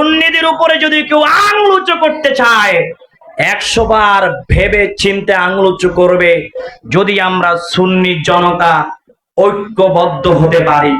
আমাদের উপরে যদি কেউ আঙুল উঁচু করতে চায়, একশো বার ভেবে চিনতে আঙুল উঁচু করবে। যদি আমরা সুন্নি জনতা ঐক্যবদ্ধ হতে পারি।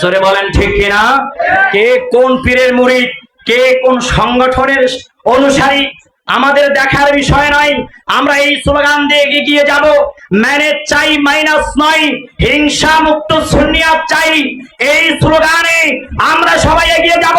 সরে বলেন, ঠিক কিনা? কে কোন পীরের মুরিদ, কে কোন সংগঠনের অনুসারী, আমাদের দেখার বিষয় নয়। আমরা এই স্লোগান দিয়ে এগিয়ে যাব। ম্যানেজ চাই, মাইনাস নয়। হিংসা মুক্ত সুন্নিয়াত চাই। এই স্লোগানে আমরা সবাই এগিয়ে যাব।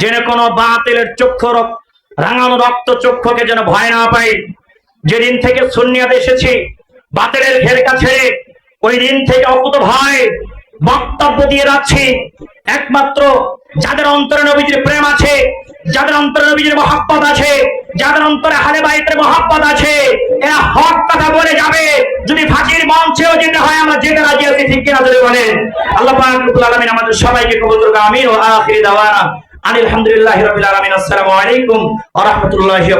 যেন কোনো বাতিলের চক্ষু রাঙানো রক্ত চক্ষুকে যেন ভয় না পাই যেদিন থেকে সুন্নিয়াতে এসেছি, বাতিলের ঘের কাছে ওই দিন থেকে অকুত ভয় বক্তব্য দিয়ে যাচ্ছি। একমাত্র যাদের অন্তরে নবীজির প্রেম আছে, যাদের অন্তরে নবীজির মহাব্বত আছে, যাদের অন্তরে হালে বাইতের মহাব্বত আছে, এরা হক কথা বলে যাবে। যদি ফাঁসির মঞ্চেও যেতে হয়, আমরা যেতে রাজি আছি, ঠিক কিনা যদি বলেন। আল্লাহ পাক আমাদের সবাইকে কবুল করুক, আমিন ওয়া আখিরি দাওয়ানা। আলহামদুলিল্লাহি রাব্বিল আলমিন আসসালামু আলাইকুম ওয়া রাহমাতুল্লাহি